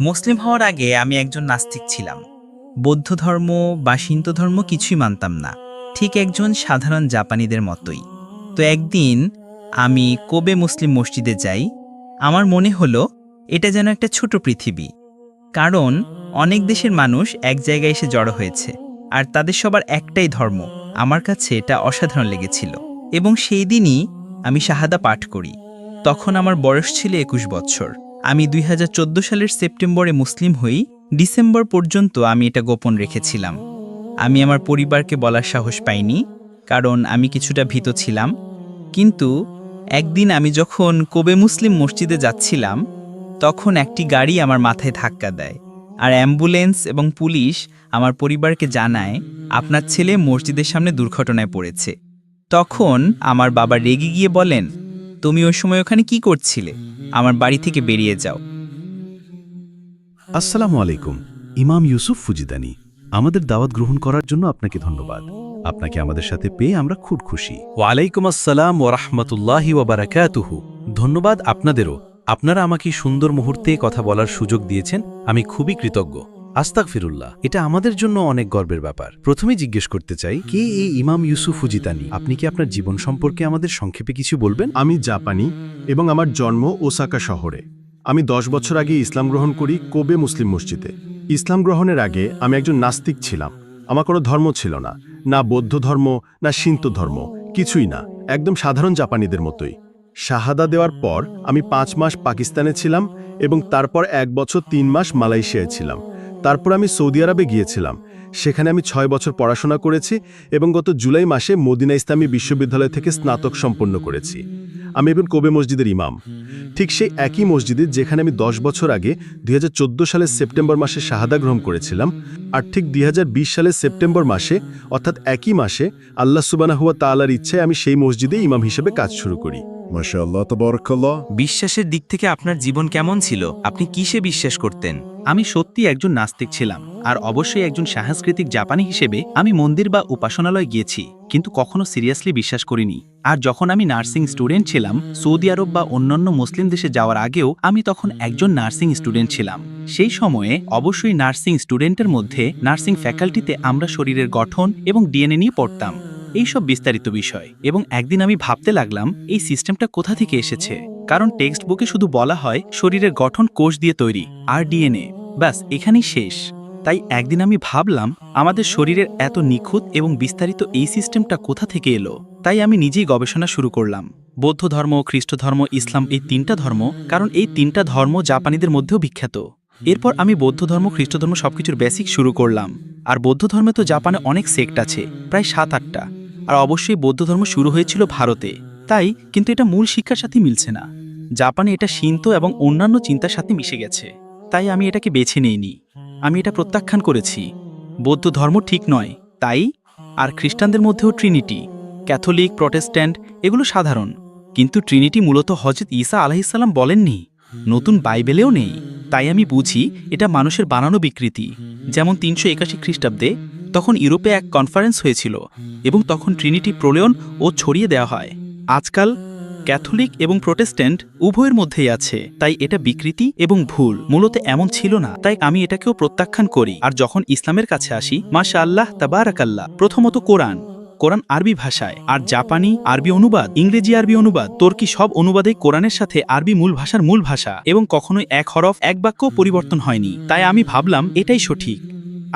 মুসলিম হওয়ার আগে আমি একজন নাস্তিক ছিলাম। বৌদ্ধ ধর্ম বা সিন্ত ধর্ম কিছুই মানতাম না। ঠিক একজন সাধারণ জাপানিদের মতোই। তো একদিন আমি কোবে মুসলিম মসজিদে যাই। আমার মনে হলো, এটা যেন একটা ছোট পৃথিবী। কারণ অনেক দেশের মানুষ এক জায়গায় এসে জড়ো হয়েছে। আর তাদের সবার একটাই ধর্ম। আমার কাছে এটা অসাধারণ লেগেছিল। এবং সেই দিনই আমি শাহাদা পাঠ করি। তখন আমার বয়স ছিল একুশ বছর। আমি দুই হাজার চোদ্দ সালের সেপ্টেম্বরে মুসলিম হই, ডিসেম্বর পর্যন্ত আমি এটা গোপন রেখেছিলাম। আমি আমার পরিবারকে বলার সাহস পাইনি, কারণ আমি কিছুটা ভীত ছিলাম। কিন্তু একদিন আমি যখন কোবে মুসলিম মসজিদে যাচ্ছিলাম, তখন একটি গাড়ি আমার মাথায় ধাক্কা দেয় আর অ্যাম্বুলেন্স এবং পুলিশ আমার পরিবারকে জানায়, আপনার ছেলে মসজিদের সামনে দুর্ঘটনায় পড়েছে। তখন আমার বাবা রেগে গিয়ে বলেন তুমি ওই সময় ওখানে কি করছিলে? আমার বাড়ি থেকে বেরিয়ে যাও। আসসালামু আলাইকুম। ইমাম ইউসুফ ফুজিদানি, আমাদের দাওয়াত গ্রহণ করার জন্য আপনাকে ধন্যবাদ। আপনাকে আমাদের সাথে পেয়ে আমরা খুব খুশি। ওয়ালাইকুম আসসালাম ওরহমতুল্লাহি ওবারাকাতুহু ধন্যবাদ আপনাদেরও। আপনারা আমাকে সুন্দর মুহূর্তে কথা বলার সুযোগ দিয়েছেন। আমি খুবই কৃতজ্ঞ। আস্তাক ফিরুল্লাহ এটা আমাদের জন্য অনেক গর্বের ব্যাপার। প্রথমে জিজ্ঞেস করতে চাই, কে এই ইমাম ইউসুফ ফুজিতানি আপনি কি আপনার জীবন সম্পর্কে আমাদের সংক্ষেপে কিছু বলবেন? আমি জাপানি এবং আমার জন্ম ওসাকা শহরে। আমি দশ বছর আগে ইসলাম গ্রহণ করি কোবে মুসলিম মসজিদে। ইসলাম গ্রহণের আগে আমি একজন নাস্তিক ছিলাম। আমার কোনো ধর্ম ছিল না। না বৌদ্ধ ধর্ম, না সিন্ত ধর্ম, কিছুই না। একদম সাধারণ জাপানিদের মতোই। শাহাদা দেওয়ার পর আমি পাঁচ মাস পাকিস্তানে ছিলাম এবং তারপর এক বছর তিন মাস মালয়েশিয়ায় ছিলাম। তারপর আমি সৌদি আরবে গিয়েছিলাম। সেখানে আমি ছয় বছর পড়াশোনা করেছি এবং গত জুলাই মাসে মদিনা ইসলামী বিশ্ববিদ্যালয় থেকে স্নাতক সম্পন্ন করেছি। আমি এখন কোবে মসজিদের ইমাম। ঠিক সেই একই মসজিদে যেখানে আমি দশ বছর আগে দুই হাজার চোদ্দ সালের সেপ্টেম্বর মাসে শাহাদা গ্রহণ করেছিলাম আর ঠিক দুই হাজার বিশ সালের সেপ্টেম্বর মাসে, অর্থাৎ একই মাসে, আল্লাহ সুবানাহুয়া তালার ইচ্ছায় আমি সেই মসজিদে ইমাম হিসেবে কাজ শুরু করি। বিশ্বাসের দিক থেকে আপনার জীবন কেমন ছিল? আপনি কিসে বিশ্বাস করতেন? আমি সত্যি একজন নাস্তিক ছিলাম, আর অবশ্যই একজন সাংস্কৃতিক জাপানি হিসেবে আমি মন্দির বা উপাসনালয় গিয়েছি, কিন্তু কখনো সিরিয়াসলি বিশ্বাস করিনি। আর যখন আমি নার্সিং স্টুডেন্ট ছিলাম, সৌদি আরব বা অন্যান্য মুসলিম দেশে যাওয়ার আগেও আমি তখন একজন নার্সিং স্টুডেন্ট ছিলাম। সেই সময়ে অবশ্যই নার্সিং স্টুডেন্টের মধ্যে নার্সিং ফ্যাকাল্টিতে আমরা শরীরের গঠন এবং ডিএনএ নিয়ে পড়তাম। এইসব বিস্তারিত বিষয়। এবং একদিন আমি ভাবতে লাগলাম, এই সিস্টেমটা কোথা থেকে এসেছে? কারণ টেক্সট বুকে শুধু বলা হয় শরীরের গঠন কোষ দিয়ে তৈরি, আর ডিএনএ। ব্যাস, এখানেই শেষ। তাই একদিন আমি ভাবলাম, আমাদের শরীরের এত নিখুঁত এবং বিস্তারিত এই সিস্টেমটা কোথা থেকে এলো? তাই আমি নিজেই গবেষণা শুরু করলাম। বৌদ্ধ ধর্ম, খ্রিস্ট ধর্ম, ইসলাম এই তিনটা ধর্ম, কারণ এই তিনটা ধর্ম জাপানিদের মধ্যেও বিখ্যাত। এরপর আমি বৌদ্ধ ধর্ম, খ্রিস্ট ধর্ম সবকিছুর বেসিক শুরু করলাম। আর বৌদ্ধ ধর্মে তো জাপানে অনেক সেক্ট আছে, প্রায় সাত আটটা। আর অবশ্যই বৌদ্ধ ধর্ম শুরু হয়েছিল ভারতে। তাই কিন্তু এটা মূল শিক্ষার সাথে মিলছে না। জাপানে এটা শিন্ত এবং অন্যান্য চিন্তার সাথে মিশে গেছে। তাই আমি এটাকে বেছে নিইনি। আমি এটা প্রত্যাখ্যান করেছি। বৌদ্ধ ধর্ম ঠিক নয়। তাই আর খ্রিস্টানদের মধ্যেও ট্রিনিটি, ক্যাথলিক, প্রটেস্ট্যান্ট, এগুলো সাধারণ। কিন্তু ট্রিনিটি মূলত হজরত ঈসা আলাহিসাল্লাম বলেননি, নতুন বাইবেলেও নেই। তাই আমি বুঝি এটা মানুষের বানানো বিকৃতি। যেমন তিনশো একাশি খ্রিস্টাব্দে তখন ইউরোপে এক কনফারেন্স হয়েছিল এবং তখন ট্রিনিটি প্রলয়ন ও ছড়িয়ে দেওয়া হয়। আজকাল ক্যাথলিক এবং প্রোটেস্ট্যান্ট উভয়ের মধ্যেই আছে, তাই এটা বিকৃতি এবং ভুল। মূলত এমন ছিল না, তাই আমি এটাকেও প্রত্যাখ্যান করি। আর যখন ইসলামের কাছে আসি মাশা আল্লাহ তাবারাকাল্লাহ, প্রথমত কোরআন কোরআন আরবি ভাষায়। আর জাপানি আরবি অনুবাদ, ইংরেজি আরবি অনুবাদ, তুর্কি সব অনুবাদে কোরআনের সাথে আরবি মূল ভাষার মূল ভাষা, এবং কখনোই এক হরফ, এক বাক্য পরিবর্তন হয়নি। তাই আমি ভাবলাম, এটাই সঠিক।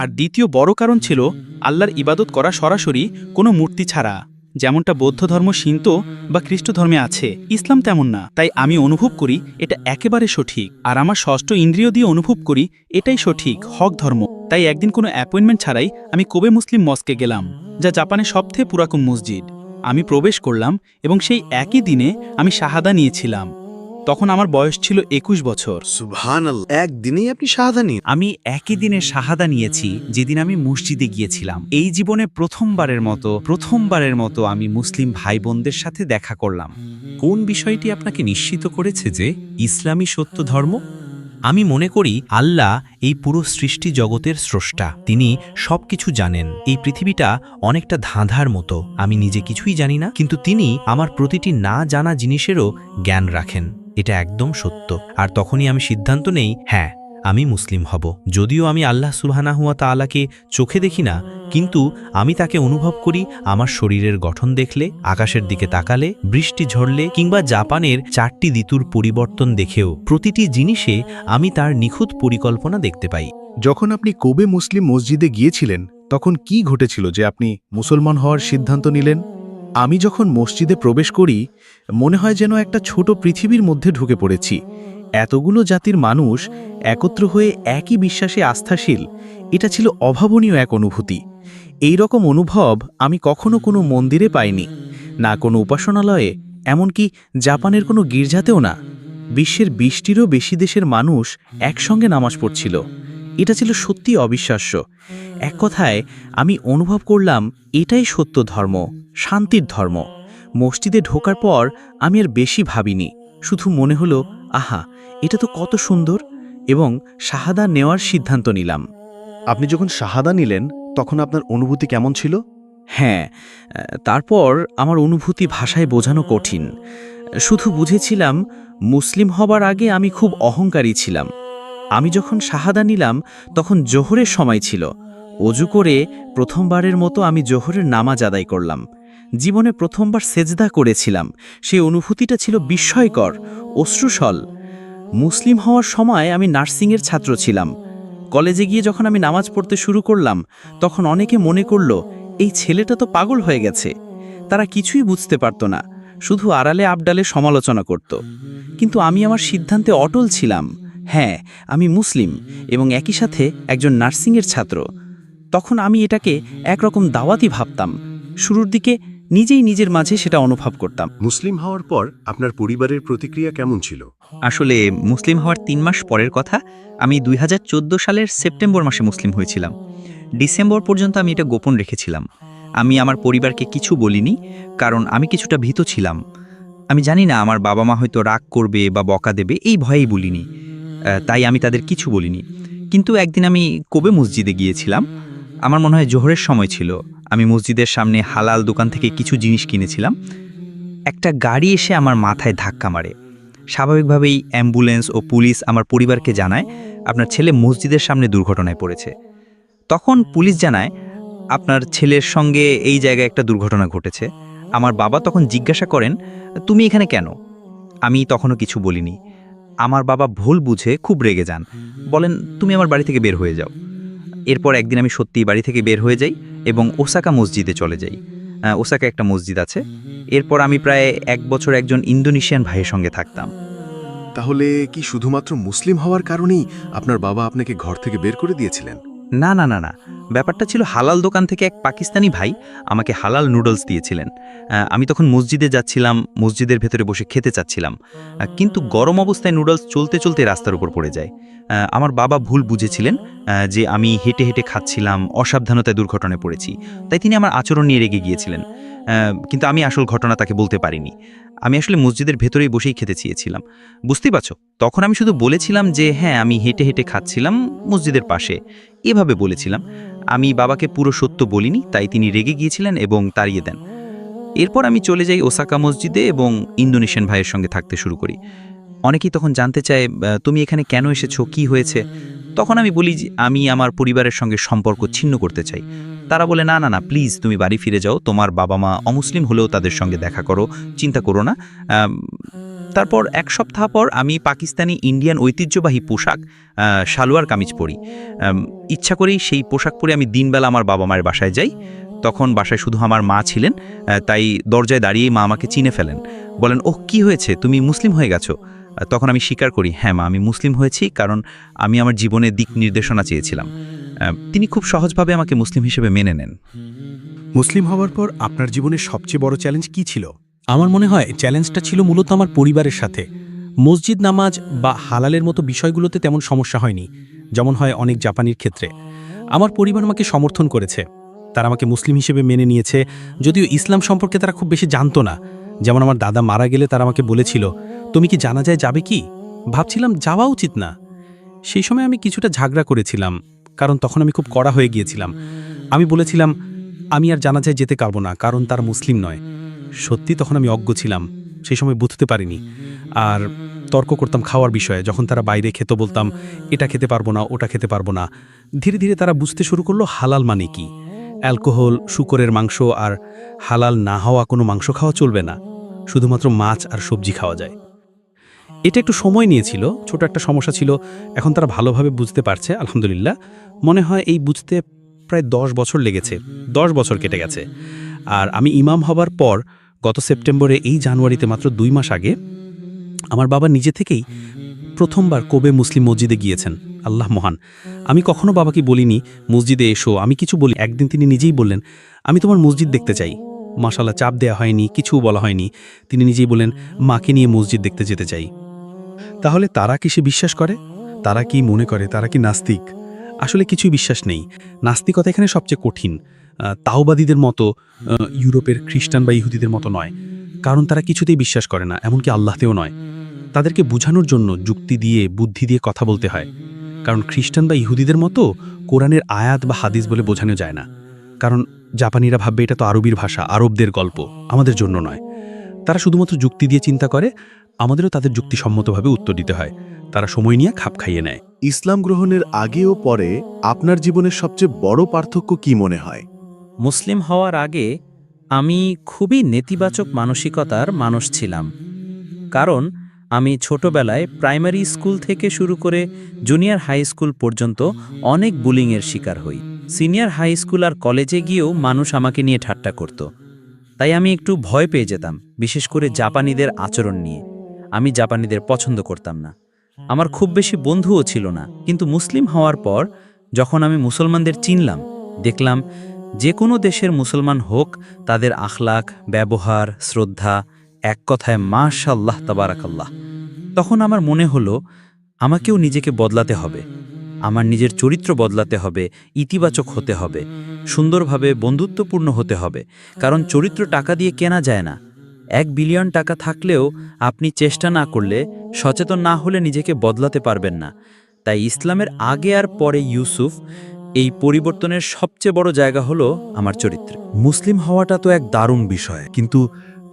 আর দ্বিতীয় বড় কারণ ছিল আল্লাহর ইবাদত করা সরাসরি কোনো মূর্তি ছাড়া। যেমনটা বৌদ্ধ ধর্ম সিন্ত বা খ্রিস্ট ধর্মে আছে, ইসলাম তেমন না। তাই আমি অনুভব করি এটা একেবারে সঠিক। আর আমার ষষ্ঠ ইন্দ্রিয় দিয়ে অনুভব করি এটাই সঠিক, হক ধর্ম। তাই একদিন কোনো অ্যাপয়েন্টমেন্ট ছাড়াই আমি কোবে মুসলিম মস্কে গেলাম, যা জাপানের সবথেকে পুরাতন মসজিদ। আমি প্রবেশ করলাম এবং সেই একই দিনে আমি শাহাদা নিয়েছিলাম। তখন আমার বয়স ছিল একুশ বছর। একদিনেই আপনি শাহাদা নিন আমি একই দিনে শাহাদা নিয়েছি যেদিন আমি মসজিদে গিয়েছিলাম। এই জীবনে প্রথমবারের মতো প্রথমবারের মতো আমি মুসলিম ভাই বোনদের সাথে দেখা করলাম। কোন বিষয়টি আপনাকে নিশ্চিত করেছে যে ইসলামী সত্য ধর্ম? আমি মনে করি আল্লাহ এই পুরো সৃষ্টি জগতের স্রষ্টা। তিনি সবকিছু জানেন। এই পৃথিবীটা অনেকটা ধাঁধার মতো। আমি নিজে কিছুই জানি না কিন্তু তিনি আমার প্রতিটি না জানা জিনিসেরও জ্ঞান রাখেন। এটা একদম সত্য। আর তখনই আমি সিদ্ধান্ত নেই হ্যাঁ আমি মুসলিম হব। যদিও আমি আল্লাহ সুবহানাহুয়া তাআলাকে চোখে দেখি না, কিন্তু আমি তাকে অনুভব করি আমার শরীরের গঠন দেখলে, আকাশের দিকে তাকালে, বৃষ্টি ঝরলে, কিংবা জাপানের চারটি ঋতুর পরিবর্তন দেখেও। প্রতিটি জিনিসে আমি তার নিখুঁত পরিকল্পনা দেখতে পাই। যখন আপনি কোবে মুসলিম মসজিদে গিয়েছিলেন, তখন কি ঘটেছিল যে আপনি মুসলমান হওয়ার সিদ্ধান্ত নিলেন? আমি যখন মসজিদে প্রবেশ করি, মনে হয় যেন একটা ছোট পৃথিবীর মধ্যে ঢুকে পড়েছি। এতগুলো জাতির মানুষ একত্র হয়ে একই বিশ্বাসে আস্থাশীল, এটা ছিল অভাবনীয় এক অনুভূতি। এই রকম অনুভব আমি কখনো কোনো মন্দিরে পাইনি, না কোনো উপাসনালয়ে, এমনকি জাপানের কোনো গির্জাতেও না। বিশ্বের বিশটিরও বেশি দেশের মানুষ একসঙ্গে নামাজ পড়ছিল। এটা ছিল সত্যি অবিশ্বাস্য। এক কথায়, আমি অনুভব করলাম, এটাই সত্য ধর্ম। শান্তির ধর্ম। মসজিদে ঢোকার পর আমি আর বেশি ভাবিনি। শুধু মনে হলো আহা এটা তো কত সুন্দর! এবং শাহাদা নেওয়ার সিদ্ধান্ত নিলাম। আপনি যখন শাহাদা নিলেন তখন আপনার অনুভূতি কেমন ছিল? হ্যাঁ তারপর আমার অনুভূতি ভাষায় বোঝানো কঠিন। শুধু বুঝেছিলাম মুসলিম হবার আগে আমি খুব অহংকারী ছিলাম। আমি যখন শাহাদা নিলাম তখন জোহরের সময় ছিল। অজু করে প্রথমবারের মতো আমি জোহরের নামাজ আদায় করলাম। জীবনে প্রথমবার সেজদা করেছিলাম। সেই অনুভূতিটা ছিল বিস্ময়কর, অশ্রুসল। মুসলিম হওয়ার সময় আমি নার্সিংয়ের ছাত্র ছিলাম। কলেজে গিয়ে যখন আমি নামাজ পড়তে শুরু করলাম, তখন অনেকে মনে করল, এই ছেলেটা তো পাগল হয়ে গেছে। তারা কিছুই বুঝতে পারত না, শুধু আড়ালে আবডালে সমালোচনা করত। কিন্তু আমি আমার সিদ্ধান্তে অটল ছিলাম। হ্যাঁ আমি মুসলিম এবং একই সাথে একজন নার্সিংয়ের ছাত্র। তখন আমি এটাকে একরকম দাওয়াতি ভাবতাম। শুরুর দিকে নিজেই নিজের মাঝে সেটা অনুভব করতাম। মুসলিম হওয়ার পর আপনার পরিবারের প্রতিক্রিয়া কেমন ছিল? আসলে মুসলিম হওয়ার তিন মাস পরের কথা আমি দুই হাজার চোদ্দ সালের সেপ্টেম্বর মাসে মুসলিম হয়েছিলাম। ডিসেম্বর পর্যন্ত আমি এটা গোপন রেখেছিলাম। আমি আমার পরিবারকে কিছু বলিনি কারণ আমি কিছুটা ভীত ছিলাম। আমি জানি না আমার বাবা মা হয়তো রাগ করবে বা বকা দেবে এই ভয়েই বলিনি। তাই আমি তাদের কিছু বলিনি। কিন্তু একদিন আমি কবে মসজিদে গিয়েছিলাম। আমার মনে হয় জোহরের সময় ছিল। আমি মসজিদের সামনে হালাল দোকান থেকে কিছু জিনিস কিনেছিলাম। একটা গাড়ি এসে আমার মাথায় ধাক্কা মারে। স্বাভাবিকভাবেই অ্যাম্বুলেন্স ও পুলিশ আমার পরিবারকে জানায়, আপনার ছেলে মসজিদের সামনে দুর্ঘটনায় পড়েছে। তখন পুলিশ জানায়, আপনার ছেলের সঙ্গে এই জায়গায় একটা দুর্ঘটনা ঘটেছে। আমার বাবা তখন জিজ্ঞাসা করেন, তুমি এখানে কেন? আমি তখনও কিছু বলিনি। আমার বাবা ভুল বুঝে খুব রেগে যান। বলেন, তুমি আমার বাড়ি থেকে বের হয়ে যাও। এরপর একদিন আমি সত্যিই বাড়ি থেকে বের হয়ে যাই এবং ওসাকা মসজিদে চলে যাই। ওসাকা একটা মসজিদ আছে। এরপর আমি প্রায় এক বছর একজন ইন্দোনেশিয়ান ভাইয়ের সঙ্গে থাকতাম। তাহলে কি শুধুমাত্র মুসলিম হওয়ার কারণেই আপনার বাবা আপনাকে ঘর থেকে বের করে দিয়েছিলেন? না না না না। ব্যাপারটা ছিল হালাল দোকান থেকে এক পাকিস্তানি ভাই আমাকে হালাল নুডলস দিয়েছিলেন। আমি তখন মসজিদে যাচ্ছিলাম, মসজিদের ভেতরে বসে খেতে চাচ্ছিলাম। কিন্তু গরম অবস্থায় নুডলস চলতে চলতে রাস্তার উপর পড়ে যায়। আমার বাবা ভুল বুঝেছিলেন যে আমি হেঁটে হেঁটে খাচ্ছিলাম, অসাবধানতায় দুর্ঘটনায় পড়েছি। তাই তিনি আমার আচরণ নিয়ে রেগে গিয়েছিলেন। কিন্তু আমি আসল ঘটনা তাকে বলতে পারিনি। আমি আসলে মসজিদের ভেতরেই বসেই খেতে চেয়েছিলাম। বুঝতেই পারছ? তখন আমি শুধু বলেছিলাম যে হ্যাঁ আমি হেঁটে হেঁটে খাচ্ছিলাম মসজিদের পাশে। এভাবে বলেছিলাম, আমি বাবাকে পুরো সত্য বলিনি, তাই তিনি রেগে গিয়েছিলেন এবং তাড়িয়ে দেন। এরপর আমি চলে যাই ওসাকা মসজিদে এবং ইন্দোনেশিয়ান ভাইয়ের সঙ্গে থাকতে শুরু করি। অনেকেই তখন জানতে চায় তুমি এখানে কেন এসেছ? কি হয়েছে? তখন আমি বলি যে, আমি আমার পরিবারের সঙ্গে সম্পর্ক ছিন্ন করতে চাই। তারা বলে, না না না প্লিজ তুমি বাড়ি ফিরে যাও। তোমার বাবা মা অমুসলিম হলেও তাদের সঙ্গে দেখা করো, চিন্তা করো না। তারপর এক সপ্তাহ পর আমি পাকিস্তানি ইন্ডিয়ান ঐতিহ্যবাহী পোশাক সালোয়ার কামিজ পরি। ইচ্ছা করেই সেই পোশাক পরে আমি দিনবেলা আমার বাবা মায়ের বাসায় যাই। তখন বাসায় শুধু আমার মা ছিলেন তাই দরজায় দাঁড়িয়েই মা আমাকে চিনে ফেলেন। বলেন, ওহ, কি হয়েছে? তুমি মুসলিম হয়ে গেছো? তখন আমি স্বীকার করি হ্যাঁ মা, আমি মুসলিম হয়েছি কারণ আমি আমার জীবনের দিক নির্দেশনা চেয়েছিলাম। তিনি খুব সহজভাবে আমাকে মুসলিম হিসেবে মেনে নেন। মুসলিম হওয়ার পর আপনার জীবনের সবচেয়ে বড় চ্যালেঞ্জ কি ছিল? আমার মনে হয় চ্যালেঞ্জটা ছিল মূলত আমার পরিবারের সাথে। মসজিদ নামাজ বা হালালের মতো বিষয়গুলোতে তেমন সমস্যা হয়নি, যেমন হয় অনেক জাপানির ক্ষেত্রে। আমার পরিবার আমাকে সমর্থন করেছে। তারা আমাকে মুসলিম হিসেবে মেনে নিয়েছে, যদিও ইসলাম সম্পর্কে তারা খুব বেশি জানতো না। যেমন আমার দাদা মারা গেলে তারা আমাকে বলেছিল, তুমি কি জানা যায় যাবে কি? ভাবছিলাম যাওয়া উচিত না। সেই সময় আমি কিছুটা ঝাগড়া করেছিলাম, কারণ তখন আমি খুব কড়া হয়ে গিয়েছিলাম। আমি বলেছিলাম, আমি আর জানা যায় যেতে পারব না, কারণ তারা মুসলিম নয়। সত্যি তখন আমি অজ্ঞ ছিলাম। সেই সময় বুঝতে পারিনি। আর তর্ক করতাম খাওয়ার বিষয়ে। যখন তারা বাইরে খেতে বলতাম, এটা খেতে পারব না, ওটা খেতে পারব না। ধীরে ধীরে তারা বুঝতে শুরু করল, হালাল মানে কি? অ্যালকোহল, শুকরের মাংস আর হালাল না হওয়া কোনো মাংস খাওয়া চলবে না। শুধুমাত্র মাছ আর সবজি খাওয়া যায়। এটা একটু সময় নিয়েছিল, ছোট একটা সমস্যা ছিল। এখন তারা ভালোভাবে বুঝতে পারছে, আলহামদুলিল্লাহ। মনে হয় এই বুঝতে প্রায় দশ বছর লেগেছে। দশ বছর কেটে গেছে। আর আমি ইমাম হবার পর গত সেপ্টেম্বরে এই জানুয়ারিতে মাত্র দুই মাস আগে আমার বাবা নিজে থেকেই প্রথমবার কোবে মুসলিম মসজিদে গিয়েছেন। আল্লাহ মহান। আমি কখনো বাবাকে বলিনি, মসজিদে এসো। আমি কিছু বলি। একদিন তিনি নিজেই বললেন, আমি তোমার মসজিদ দেখতে চাই। মাশাল্লাহ চাপ দেয়া হয়নি কিছু বলা হয়নি। তিনি নিজেই বলেন মাকে নিয়ে মসজিদ দেখতে যেতে চাই। তাহলে তারা কি সে বিশ্বাস করে? তারা কি মনে করে? তারা কি নাস্তিক? আসলে কিছুই বিশ্বাস নেই। নাস্তিকতা এখানে সবচেয়ে কঠিন। তাওবাদীদের মতো ইউরোপের খ্রিস্টান বা ইহুদিদের মতো নয়। কারণ তারা কিছুতেই বিশ্বাস করে না, এমনকি আল্লাহতেও নয়। তাদেরকে বোঝানোর জন্য যুক্তি দিয়ে, বুদ্ধি দিয়ে কথা বলতে হয়। কারণ খ্রিস্টান বা ইহুদিদের মতো কোরআনের আয়াত বা হাদিস বলে বোঝানো যায় না। কারণ জাপানিরা ভাববে, এটা তো আরবির ভাষা, আরবদের গল্প, আমাদের জন্য নয়। তারা শুধুমাত্র যুক্তি দিয়ে চিন্তা করে, আমাদেরও তাদের যুক্তিসম্মতভাবে উত্তর দিতে হয়। তারা সময় নিয়ে খাপ খাইয়ে নেয়। ইসলাম গ্রহণের আগে ও পরে আপনার জীবনের সবচেয়ে বড় পার্থক্য কি মনে হয়? মুসলিম হওয়ার আগে আমি খুবই নেতিবাচক মানসিকতার মানুষ ছিলাম। কারণ আমি ছোটবেলায় প্রাইমারি স্কুল থেকে শুরু করে জুনিয়র হাই স্কুল পর্যন্ত অনেক বুলিংয়ের শিকার হই। সিনিয়র হাই স্কুল আর কলেজে গিয়েও মানুষ আমাকে নিয়ে ঠাট্টা করত। তাই আমি একটু ভয় পেয়ে যেতাম, বিশেষ করে জাপানিদের আচরণ নিয়ে। আমি জাপানিদের পছন্দ করতাম না। আমার খুব বেশি বন্ধুও ছিল না। কিন্তু মুসলিম হওয়ার পর যখন আমি মুসলমানদের চিনলাম, দেখলাম যে কোনো দেশের মুসলমান হোক, তাদের আখলাক ব্যবহার, শ্রদ্ধা, এক কথায় মাশাল্লাহ তাবারাকাল্লাহ। তখন আমার মনে হলো, আমাকেও নিজেকে বদলাতে হবে। আমার নিজের চরিত্র বদলাতে হবে, ইতিবাচক হতে হবে, সুন্দরভাবে বন্ধুত্বপূর্ণ হতে হবে। কারণ চরিত্র টাকা দিয়ে কেনা যায় না। এক বিলিয়ন টাকা থাকলেও আপনি চেষ্টা না করলে, সচেতন না হলে নিজেকে বদলাতে পারবেন না। তাই ইসলামের আগে আর পরে ইউসুফ এই পরিবর্তনের সবচেয়ে বড় জায়গা হলো আমার চরিত্র। মুসলিম হওয়াটা তো এক দারুণ বিষয়, কিন্তু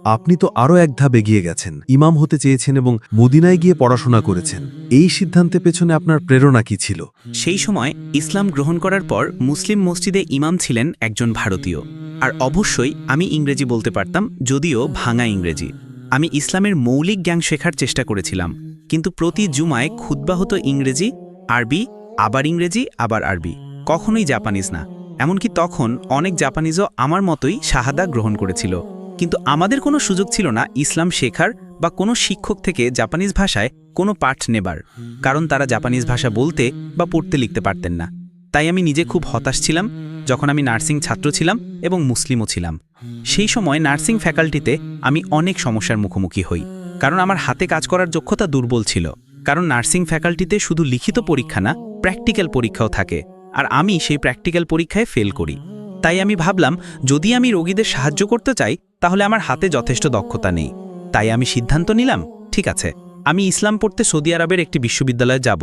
আপনি তো আরও এক ধাপ এগিয়ে গেছেন, ইমাম হতে চেয়েছেন এবং মদিনায় গিয়ে পড়াশোনা করেছেন। এই সিদ্ধান্তের পেছনে আপনার প্রেরণা কি ছিল? সেই সময় ইসলাম গ্রহণ করার পর মুসলিম মসজিদে ইমাম ছিলেন একজন ভারতীয়। আর অবশ্যই আমি ইংরেজি বলতে পারতাম, যদিও ভাঙা ইংরেজি। আমি ইসলামের মৌলিক জ্ঞান শেখার চেষ্টা করেছিলাম, কিন্তু প্রতি জুমায় ক্ষুদ্বাহত ইংরেজি, আরবি, আবার ইংরেজি, আবার আরবি। কখনোই জাপানিজ না। এমনকি তখন অনেক জাপানিজও আমার মতোই শাহাদা গ্রহণ করেছিল। কিন্তু আমাদের কোনো সুযোগ ছিল না ইসলাম শেখার বা কোনো শিক্ষক থেকে জাপানিজ ভাষায় কোনো পাঠ নেবার। কারণ তারা জাপানিজ ভাষা বলতে বা পড়তে লিখতে পারতেন না। তাই আমি নিজে খুব হতাশ ছিলাম, যখন আমি নার্সিং ছাত্র ছিলাম এবং মুসলিমও ছিলাম। সেই সময় নার্সিং ফ্যাকাল্টিতে আমি অনেক সমস্যার মুখোমুখি হই। কারণ আমার হাতে কাজ করার দক্ষতা দুর্বল ছিল। কারণ নার্সিং ফ্যাকাল্টিতে শুধু লিখিত পরীক্ষা না, প্র্যাকটিক্যাল পরীক্ষাও থাকে। আর আমি সেই প্র্যাকটিক্যাল পরীক্ষায় ফেল করি। তাই আমি ভাবলাম, যদি আমি রোগীদের সাহায্য করতে চাই, তাহলে আমার হাতে যথেষ্ট দক্ষতা নেই। তাই আমি সিদ্ধান্ত নিলাম, ঠিক আছে, আমি ইসলাম পড়তে সৌদি আরবের একটি বিশ্ববিদ্যালয়ে যাব।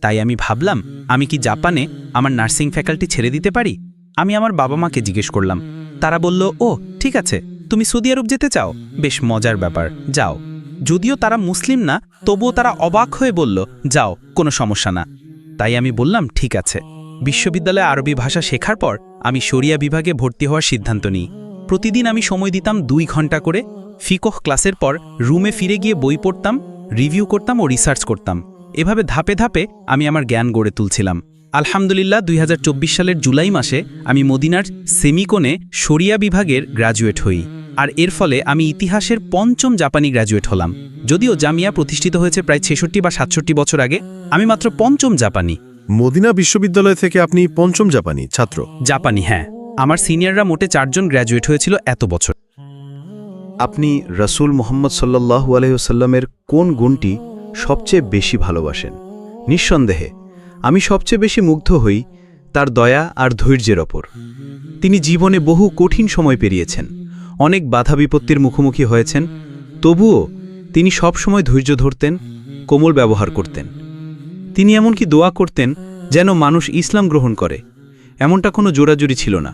তাই আমি ভাবলাম, আমি কি জাপানে আমার নার্সিং ফ্যাকাল্টি ছেড়ে দিতে পারি? আমি আমার বাবা মাকে জিজ্ঞেস করলাম। তারা বলল, ও, ঠিক আছে, তুমি সৌদি আরব যেতে চাও? বেশ মজার ব্যাপার, যাও। যদিও তারা মুসলিম না, তবুও তারা অবাক হয়ে বলল, যাও, কোনো সমস্যা না। তাই আমি বললাম, ঠিক আছে। বিশ্ববিদ্যালয়ে আরবি ভাষা শেখার পর আমি শরিয়া বিভাগে ভর্তি হওয়ার সিদ্ধান্ত নিই। প্রতিদিন আমি সময় দিতাম দুই ঘণ্টা করে। ফিকহ ক্লাসের পর রুমে ফিরে গিয়ে বই পড়তাম, রিভিউ করতাম ও রিসার্চ করতাম। এভাবে ধাপে ধাপে আমি আমার জ্ঞান গড়ে তুলছিলাম। আলহামদুলিল্লাহ, দুই হাজার চব্বিশ সালের জুলাই মাসে আমি মদিনার সেমিকোনে শরিয়া বিভাগের গ্র্যাজুয়েট হই। আর এর ফলে আমি ইতিহাসের পঞ্চম জাপানি গ্র্যাজুয়েট হলাম। যদিও জামিয়া প্রতিষ্ঠিত হয়েছে প্রায় ছেষট্টি বা সাতষট্টি বছর আগে, আমি মাত্র পঞ্চম জাপানি। মদিনা বিশ্ববিদ্যালয় থেকে আপনি পঞ্চম জাপানি ছাত্র? জাপানি হ্যাঁ। আমার সিনিয়ররা মোটে চারজন গ্র্যাজুয়েট হয়েছিল এত বছর। আপনি রসুল মোহাম্মদ সাল্লাহু আলহিহসাল্লামের কোন গুণটি সবচেয়ে বেশি ভালোবাসেন? নিঃসন্দেহে আমি সবচেয়ে বেশি মুগ্ধ হই তার দয়া আর ধৈর্যের ওপর। তিনি জীবনে বহু কঠিন সময় পেরিয়েছেন অনেক বাধা বিপত্তির মুখোমুখি হয়েছেন তবুও তিনি সব সময় ধৈর্য ধরতেন কোমল ব্যবহার করতেন। তিনি এমনকি দোয়া করতেন যেন মানুষ ইসলাম গ্রহণ করে। এমনটা কোনো জোরাজুরি ছিল না,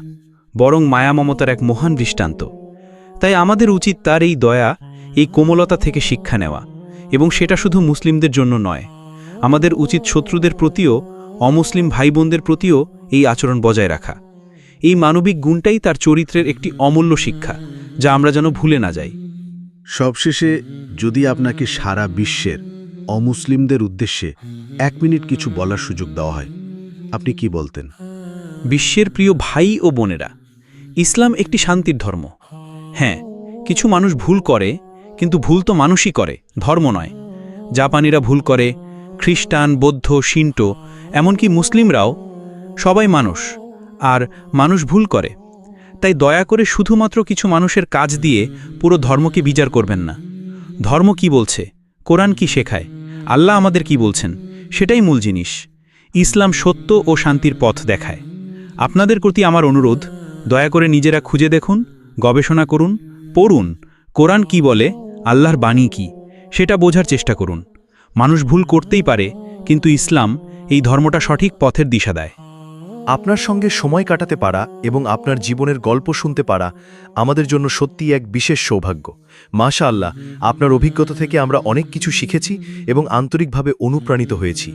বরং মায়া মমতার এক মহান দৃষ্টান্ত। তাই আমাদের উচিত তার এই দয়া, এই কোমলতা থেকে শিক্ষা নেওয়া, এবং সেটা শুধু মুসলিমদের জন্য নয়, আমাদের উচিত শত্রুদের প্রতিও, অমুসলিম ভাই বোনদের প্রতিও এই আচরণ বজায় রাখা। এই মানবিক গুণটাই তার চরিত্রের একটি অমূল্য শিক্ষা, যা আমরা যেন ভুলে না যাই। সবশেষে যদি আপনাকে সারা বিশ্বের অমুসলিমদের উদ্দেশ্যে এক মিনিট কিছু বলার সুযোগ দেওয়া হয়। আপনি কি বলতেন? বিশ্বের প্রিয় ভাই ও বোনেরা, ইসলাম একটি শান্তির ধর্ম। হ্যাঁ কিছু মানুষ ভুল করে, কিন্তু ভুল তো মানুষই করে, ধর্ম নয়। জাপানিরা ভুল করে, খ্রিস্টান, বৌদ্ধ, শিন্টো, এমনকি মুসলিমরাও, সবাই মানুষ, আর মানুষ ভুল করে। তাই দয়া করে শুধুমাত্র কিছু মানুষের কাজ দিয়ে পুরো ধর্মকে বিচার করবেন না। ধর্ম কি বলছে? কোরআন কি শেখায়? আল্লাহ আমাদের কি বলছেন? সেটাই মূল জিনিস। ইসলাম সত্য ও শান্তির পথ দেখায়। আপনাদের প্রতি আমার অনুরোধ, দয়া করে নিজেরা খুঁজে দেখুন, গবেষণা করুন, পড়ুন। কোরআন কি বলে, আল্লাহর বাণী কি, সেটা বোঝার চেষ্টা করুন। মানুষ ভুল করতেই পারে, কিন্তু ইসলাম এই ধর্মটা সঠিক পথের দিশা দেয়। আপনার সঙ্গে সময় কাটাতে পারা এবং আপনার জীবনের গল্প শুনতে পারা আমাদের জন্য সত্যি এক বিশেষ সৌভাগ্য। মাশা আল্লাহ আপনার অভিজ্ঞতা থেকে আমরা অনেক কিছু শিখেছি এবং আন্তরিকভাবে অনুপ্রাণিত হয়েছি।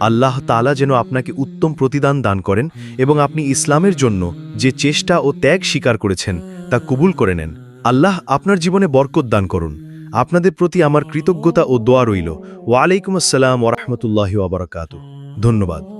আল্লাহ তালা যেন আপনাকে উত্তম প্রতিদান দান করেন এবং আপনি ইসলামের জন্য যে চেষ্টা ও ত্যাগ স্বীকার করেছেন তা কবুল করে নেন। আল্লাহ আপনার জীবনে বরকত দান করুন। আপনাদের প্রতি আমার কৃতজ্ঞতা ও দোয়া রইল। ওয়ালাইকুম আসসালাম ওরহমতুল্লাহ আবরকাত ধন্যবাদ।